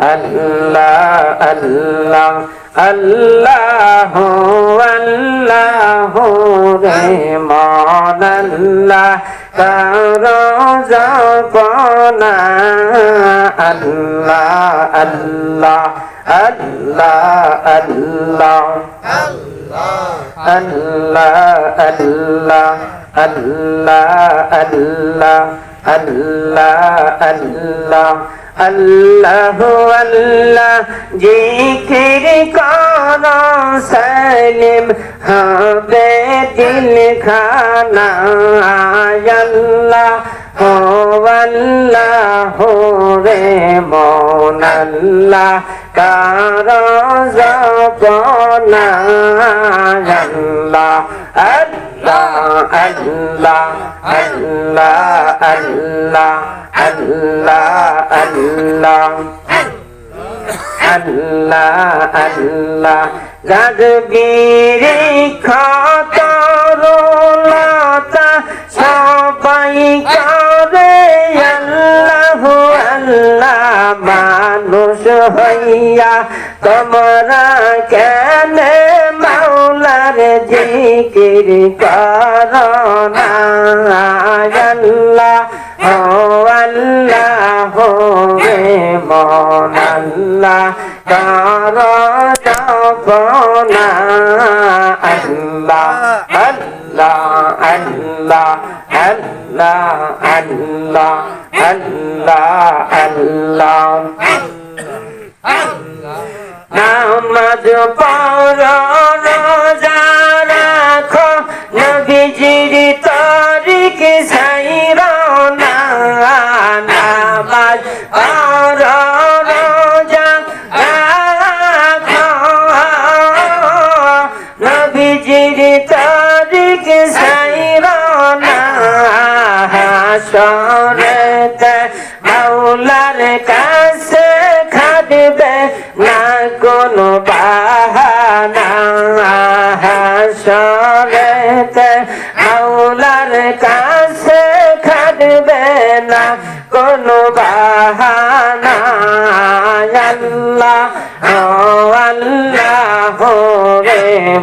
আল্লাহ আল্লাহ আল্লাহ আল্লাহ রে মন আল্লাহ কারও জপনা আল্লাহ আল্লাহ আল্লাহ আল্লাহ। আল্লাহ আল্লাহ আল্লাহ আল্লাহ। আল্লাহ আল্লাহ আল্লাহ আল্লাহ, জিকির কর, সালিম হবে দিল খানা আল্লাহ হো আল্লাহ রে মন আল্লাহ, কার জপনা আল্লাহ আল্লাহ আল্লাহ আল্লাহ আল্লাহ আল্লাহ আল্লাহ আল্লাহ রাজবীর খতরুলতা সবাই করে আল্লাহ আল্লাহ মানুষ হইয়া, তোমরা কেনে জিকির করনা আল্লাহ, ও আল্লাহ রে মন আল্লাহ, কর তপনা আল্লাহ আল্লাহ আল্লাহ আল্লাহ আল্লাহ আল্লাহ আল্লাহ। নামাজ পড়।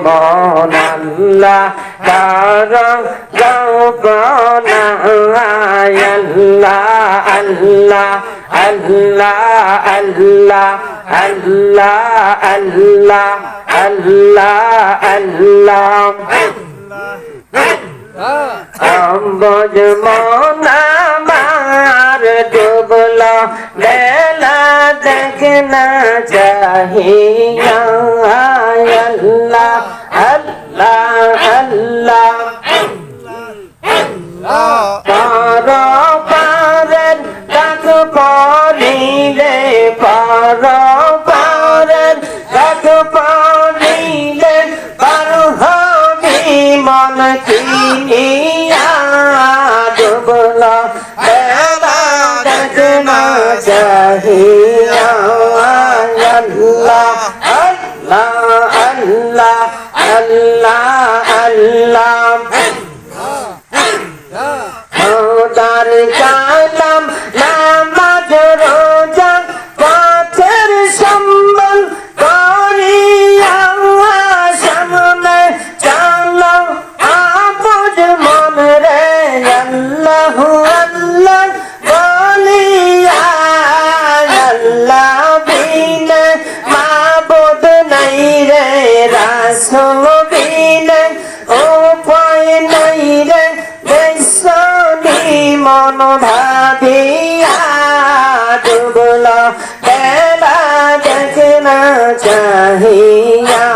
মন আল্লাহ কারণ গৌপনা আল্লাহ আল্লাহ আল্লাহ আল্লাহ আল্লাহ আল্লাহ আল্লাহ আল্লাহ অম্বজ মনামার ডুবল বেলা দেখনা চাহিয়া আল্লাহ আল্লাহ আল্লাহ। পর পারেন কাক পরিলে পর পারেন কাক পরিলে পার হবি মন কিনিয়া ডুবল। বেলা দেখনা চাহিয়া America চাহিয়া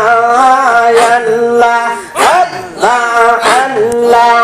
আল্লাহ আল্লাহ আল্লাহ।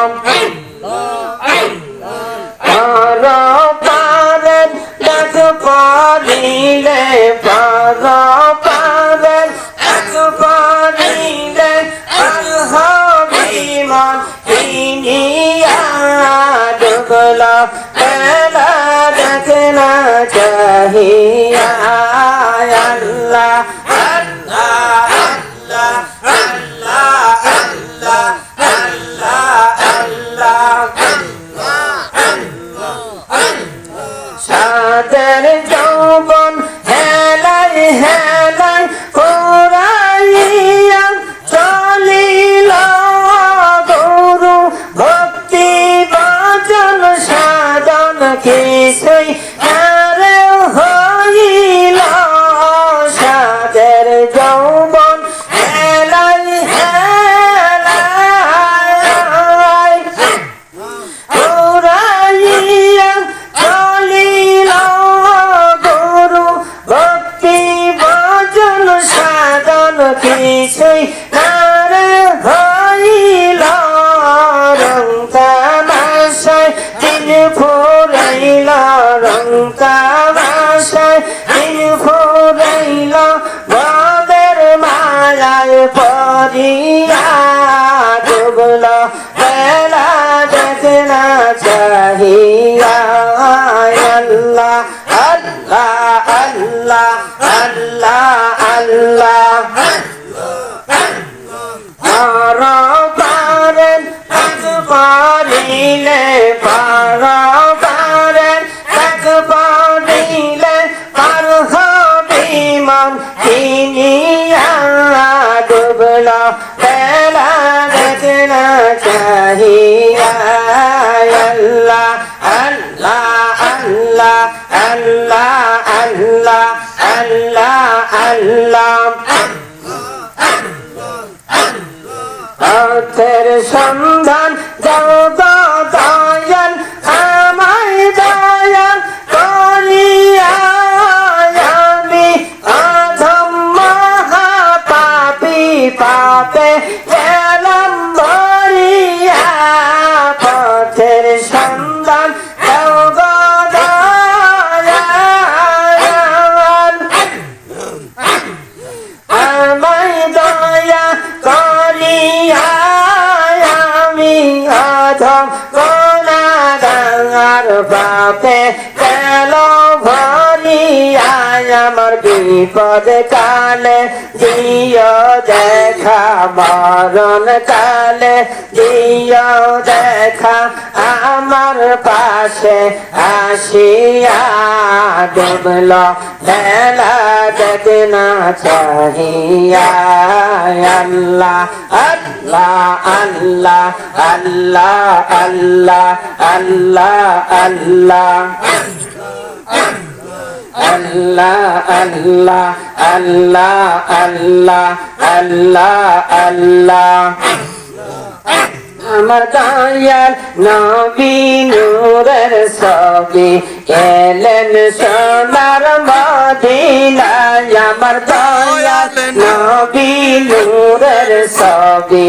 ilahiya Allah Allah Allah Allah Allah Para paren azbalile para আল্লাহ আল্লাহ আল্লাহ আল্লাহ আল্লাহ। অর্থের সন্ধান যাও দয়াল, আমায় দয়াল করিয়া আমি অধম মহা পাপি বিপদ কালে দিও দেখা, মরণ কালে দিও দেখা, আমার পাশে আসিয়া ডুবল বেলা দেখনা চাহিয়া। আল্লাহ আল্লাহ আল্লাহ আল্লাহ আল্লাহ আল্লাহ আল্লাহ। আল্লাহ আল্লাহ আল্লাহ আল্লাহ আল্লাহ আল্লাহ। আমার দয়াল নবী নূরের ছবি এলেন সোনার মদিনায়। আমার দয়াল নবী নূরের ছবি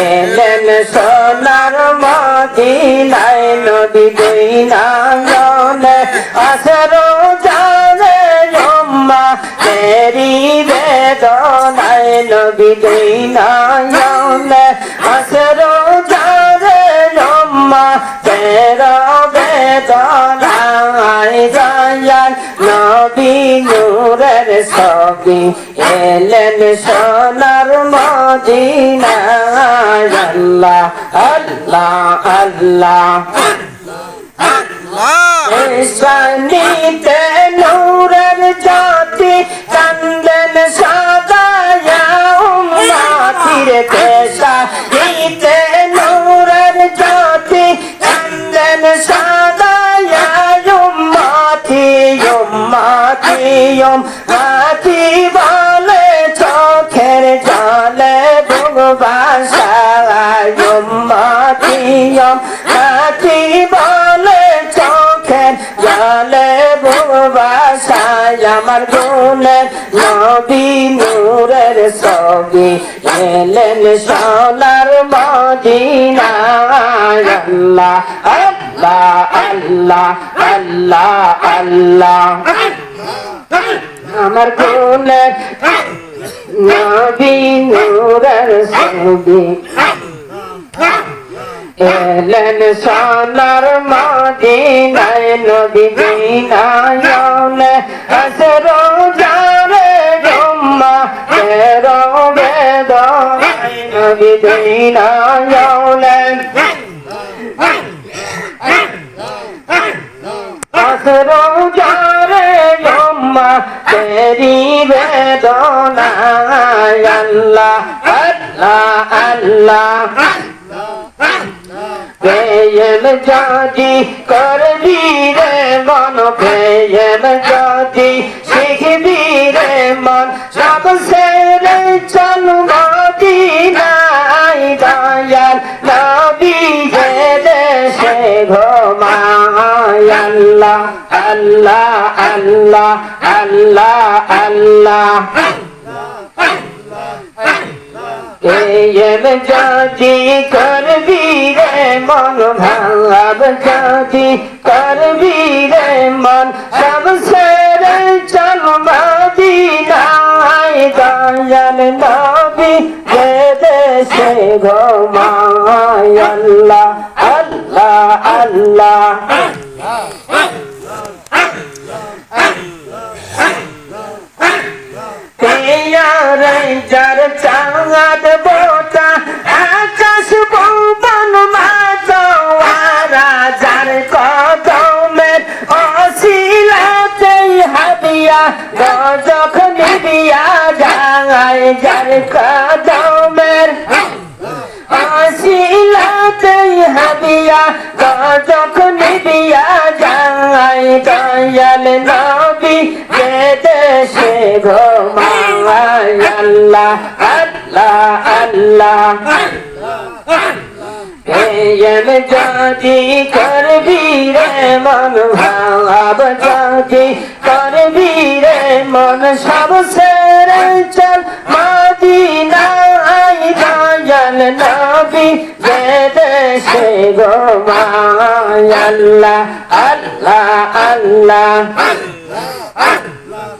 এলেন সোনার মদিনায়। নবী দিনাঙ্গনে আসরো জানে জম্মা তেরি বেদনায় নবী দিনাঙ্গনে আসরো জানে জম্মা তেরা বেদনায় দয়াল নবী নূরের ছবি এলেন সোনার মদিনায় আল্লাহ আল্লাহ আল্লাহ সানিতে নূরের জ্যোতি আমার গুণের নবী নূরের ছবি এলেন সোনার মদিনায়। আল্লাহ আল্লাহ আল্লাহ আল্লাহ আল্লাহ। আমার গুণের নবী নূরের ছবি এলেন সোনার মদিনায়, নবী দিনায়নে আসরো জারে জম্মা তেরো বেদ নবী দিনায়নে আসরো জারে জম্মা তেরি বেদনায় আল্লাহ আল্লাহ আল্লাহ। প্রেম যদি করবি রে মন প্রেম যদি শিখবি রে মন, সব সেরে চল মদিনাই দয়াল, নবী যে দেশে ঘুমায় আল্লাহ আল্লাহ আল্লাহ আল্লাহ আল্লাহ। এম যদি করবি রে মন ভাব যদি করবি রে মন। সব সেরে চল মদিনায়, দয়াল নবী যে দেশে ঘুমায় আল্লাহ আল্লাহ আল্লাহ। যার চাঁদ আল্লাহ। জাতি করবি রে মন ভাব জাতি করবি রে মন সব সেরে চল। মাদিনা আই দয়াল নবী দেশে গো মা আল্লাহ আল্লাহ আল্লাহ। আল্লাহ আল্লাহ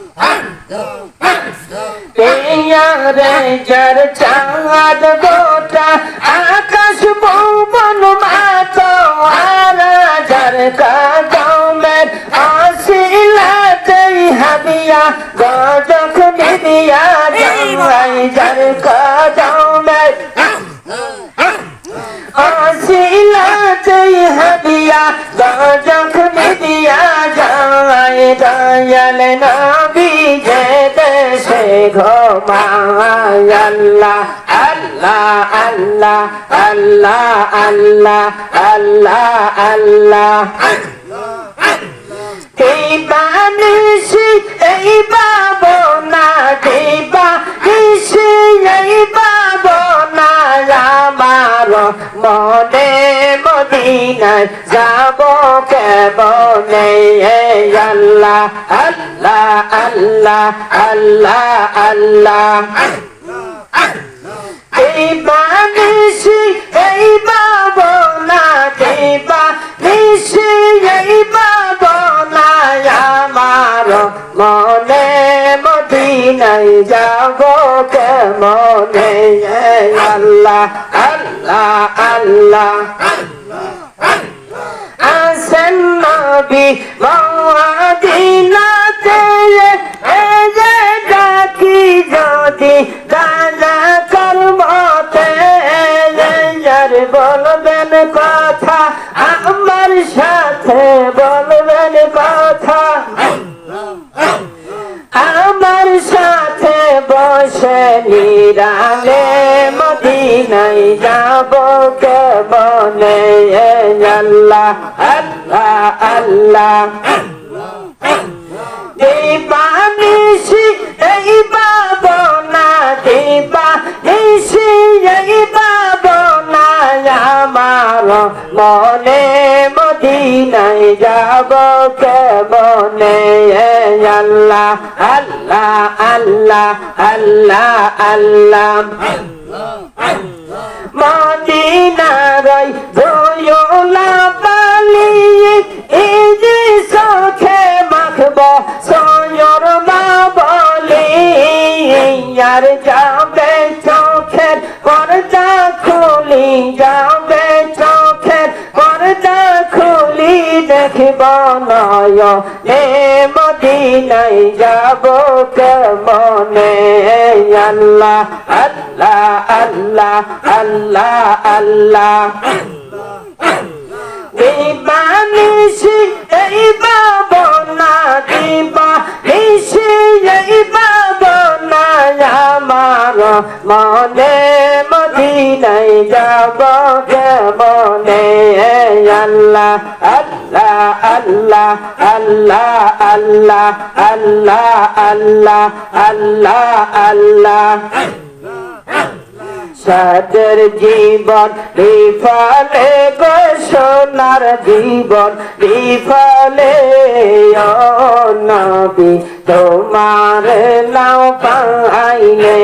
আল্লাহ। রে যার চাঁদ গোটা আকাশ ভুবন মাত আর যার কামের আসিলাতে হাবিয়া গজক বিদিয়া জানাই যার কামের আসিলাতে হাবিয়া গজক বিদিয়া জানাই দয়াল নবী জয় দেশে ঘুমায় আল্লাহ আল্লাহ আল্লাহ আল্লাহ আল্লাহ আল্লাহ আল্লাহ। এই বানিসি এই বাবনা দেবা নিশি এই বাবনা আমার মনে মদিনায় যাব কেমনে আল্লাহ আল্লাহ আল্লাহ আল্লাহ আল্লাহ এই বানিসি এই বাবনা দেবা নিশি এই বাবনা আমার মনে মদিনাই যাব কেমনে আল্লাহ আল্লাহ আল্লাহ আসেন নবী মদিনাতে। আল্লাহ আল্লাহ আল্লাহ। দিবা নিশি, এই বাবনা দিবা নিশি, এই বাবনা আমার মনে, মদিনায় যাব কেমনে? আল্লাহ আল্লাহ আল্লাহ আল্লাহ আল্লাহ। মদিনারই ধুয়োলা এ মদিনাই যাব কেমনে? আল্লাহ আল্লাহ আল্লাহ আল্লাহ আল্লাহ। দিবা নিশি এই বাবনা দিবা নিশি এই বাবনা আমার মনে। মদিনাই যাব কেমনে? আল্লাহ আল্লাহ আল্লাহ আল্লাহ আল্লাহ আল্লাহ আল্লাহ আল্লাহ সাদের জীবন বিফলে গো সোনার জীবন বিফলে নবী তোমার নাও পাইলে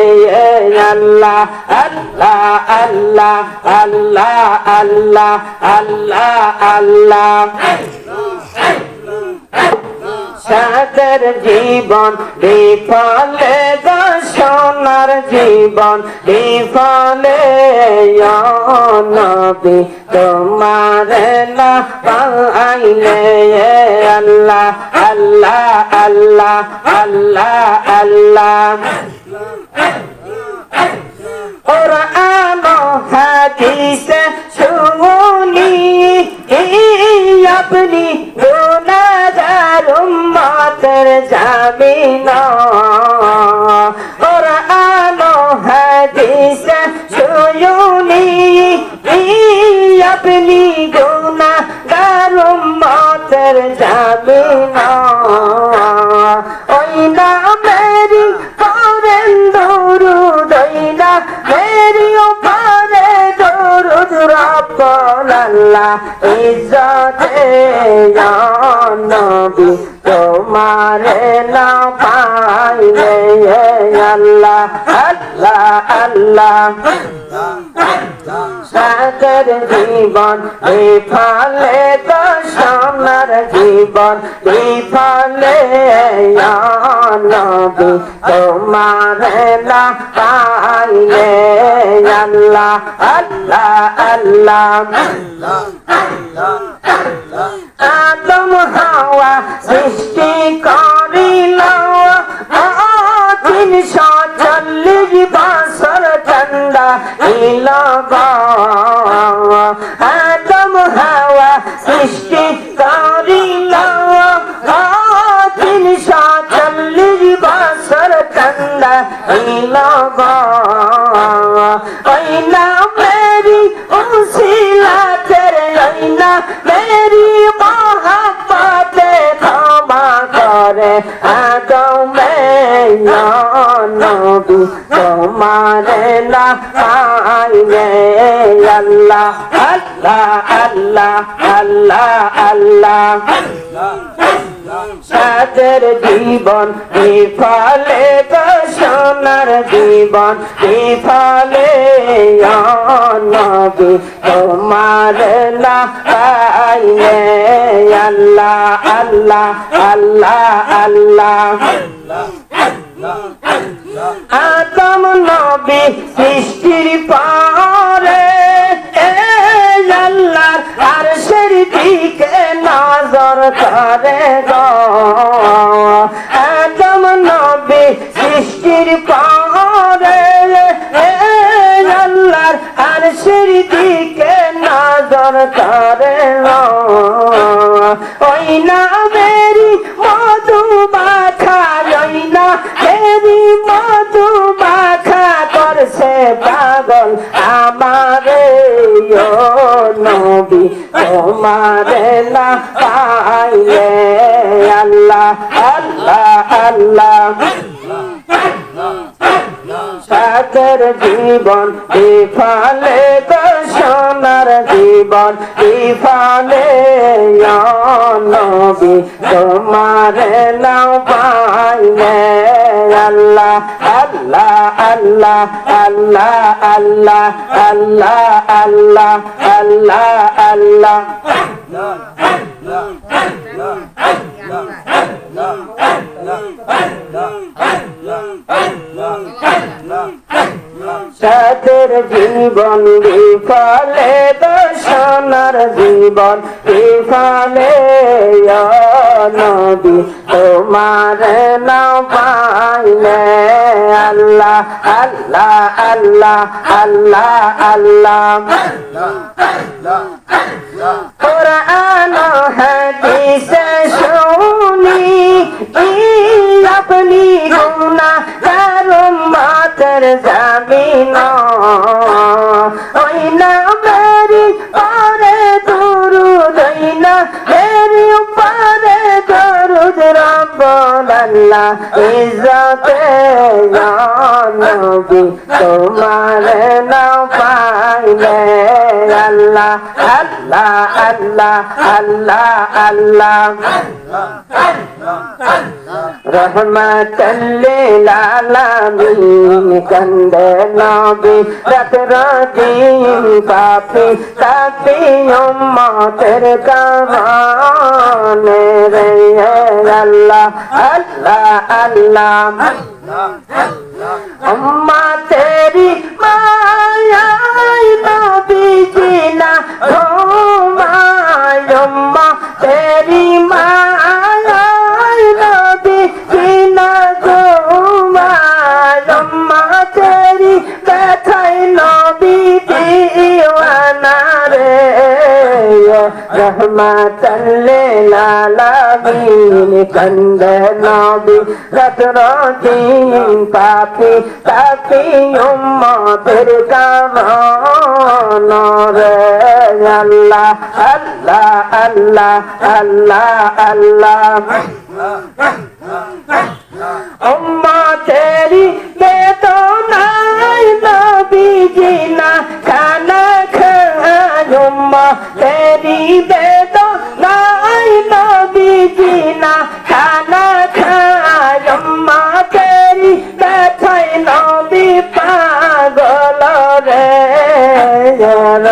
আল্লাহ আল্লাহ আল্লাহ আল্লাহ আল্লাহ আল্লাহ আল্লাহ। সাদের জীবন বিফলে সোনার জীবন বিফলে তোমার না পাইলে আল্লাহ আল্লাহ আল্লাহ আল্লাহ আল্লাহ। আল্লাহ। সাগর জীবন, বিফলে তো সোনার জীবন, বিফলে নবী তোমার না পাইলে আল্লাহ আল্লাহ আল্লাহ। আদম হাওয়া সৃষ্টি করিল নিশা চল্লি বাসর চন্দা ইলাকা আদম হাওয়া সৃষ্টি কারিলা তিনশা চল্লি বাসর চন্দা ইলাকা আইনা মেরি উসিলা তেরে, আইনা মেরি মহাপাতে ক্ষমা করে। আদম মেয়া নবী তোমারে না আল্লাহ আল্লাহ আল্লাহ আল্লাহ আল্লাহ সাদের জীবন বিফলে সোনার জীবন বিফলে নবী তোমার না পাইলে আল্লাহ আল্লাহ আল্লাহ আল্লাহ আদম নবী সৃষ্টির পরে আল্লাহর আরশের দিকে নজর করে আদম নবী সৃষ্টির পরে আল্লাহর আরশের দিকে নজর করে আল্লাহ জীবন, বিফলে সোনার জীবন, বিফলে নবী তোমার নাও পাইলে আল্লাহ আল্লাহ আল্লাহ আল্লাহ আল্লাহ আল্লাহ আল্লাহ আল্লাহ আল্লাহ। জীবন বিফলে দর্শনার জীবন বিফলে নবী, তোমার নাও পাইলে আল্লাহ আল্লাহ আল্লাহ আল্লাহ আল্লাহ। কোরআন হাদিসে শুনি আপনি গুনা কারম মাতর জামিন। ওই না মেরি পারে দুরুদ ওই না মেরি পারে দুরুদ রব্বুল আল্লাহ ইজ্জতে নবী তোমার না পাইলে আল্লাহ আল্লাহ আল্লাহ আল্লাহ আল্লাহ। রহমতল্লিল আলামিন কন্দে নবী রাত রদিন পাপি তাপি উম্মতের কামানে রে আল্লাহ আল্লাহ আল্লাহ উম্মা তেরি মায়াই নবী জিনা ঘুমায় উম্মা তেরি মায়া রহমাতাল লিল আলামিন কান্দে নবী রাতরদিন পাপি পাপি উম্মতের কামান রে আল্লাহ আল্লাহ আল্লাহ আল্লাহ আল্লাহ উম্মতেরি বেদনায় নবী জিনা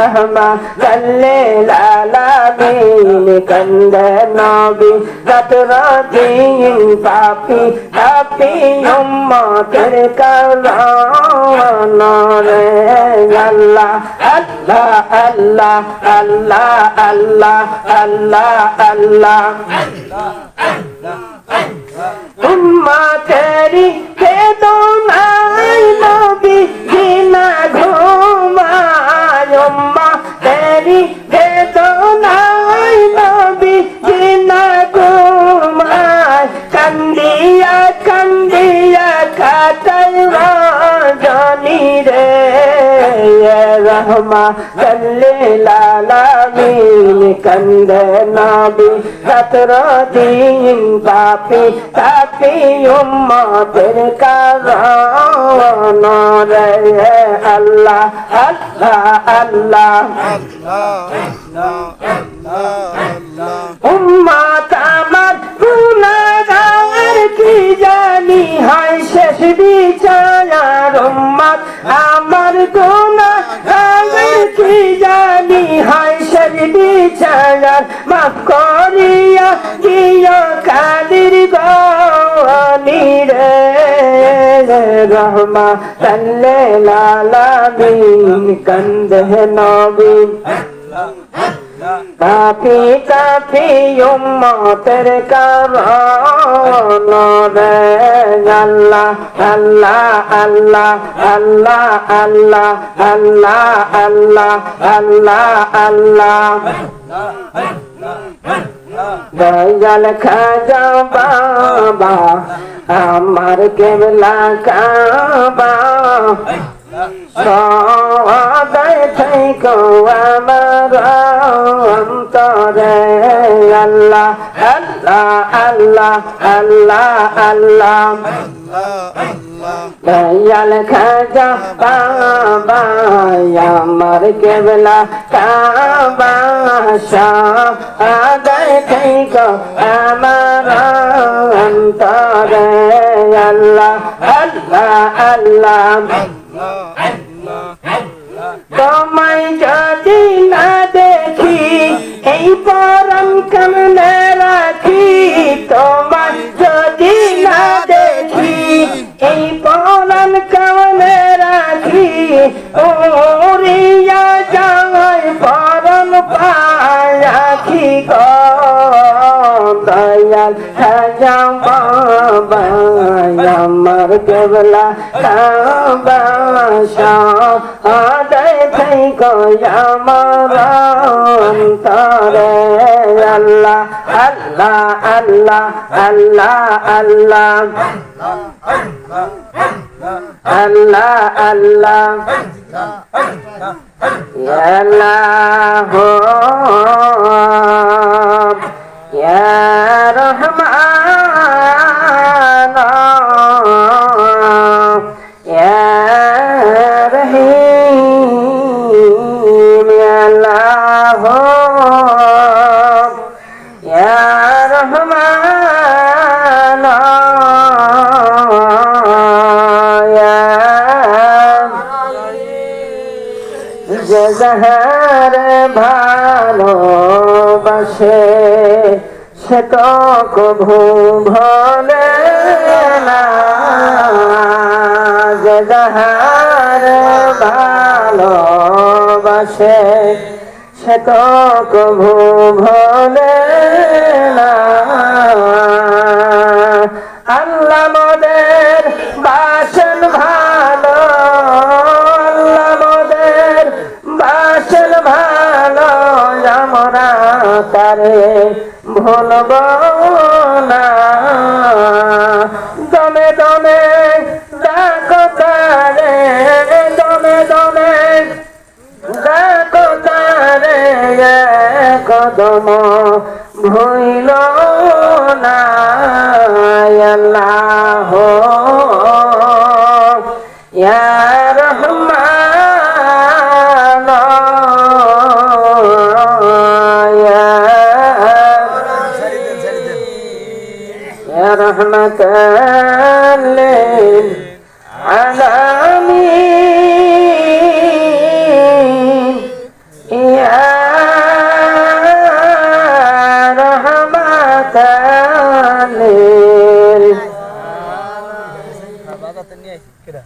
রহমা কল্লে লালামিন কন্দ নবী রতরদিন পাপি পাপি উম্মতের কারণ রে আল্লাহ আল্লাহ আল্লাহ রহমা কল্লে লালামিন কন্দ নবী সতর দিন পাপি তাপি উম্মতের কারণ আল্লাহ আল্লাহ আল্লাহ। উম্মাত আমার গুনাগার কি জানি হয় শেষ বিচার উম্মাত আমার গুনাগার কি জানি শেষ বিচার মাফ করিয়া দিও কাদির গনি রে? রহমা তল্লে লালাবিন কন্দে নবী। কাফি কাফি উম্মতের কারণ রে আল্লাহ আল্লাহ আল্লাহ আল্লাহ আল্লাহ আল্লাহ আল্লাহ আল্লাহ আল্লাহ দয়াল খাজা বাবা আমার কেবলা কাবা সদাই থাইকো আমার অন্তরে আল্লাহ আল্লাহ আল্লাহ আল্লাহ আল্লাহ। দয়াল খাজা বাবা, আমার কেবলা কাবা সদাই থাইকো আমার অন্তরে। আল্লাহ আল্লাহ আল্লাহ। তোমায় যদি না দেখি এই পরম কেমনে রাখি? তোমায় যদি না দেখি এই পরম কেমনে রাখি? ওরিয়া যায় পরম পায়াখি গো, দয়াল হাজাম বাবা আমার কেবলা হৃদয় থাইকো আমার অন্তরে। আল্লাহ আল্লাহ আল্লাহ আল্লাহ আল্লাহ। আল্লাহ আল্লাহ। আল্লাহ। ইয়া রহমান। যাহার ভালোবাসে সে তো কভু ভোলে না। যাহার ভালোবাসে সে তো কভু ভোলে না। তারে ভুলব না। দমে দমে ডাকো তারে, দমে দমে ডাকো তারে কদম ভইল না। আল্লাহ رحمتك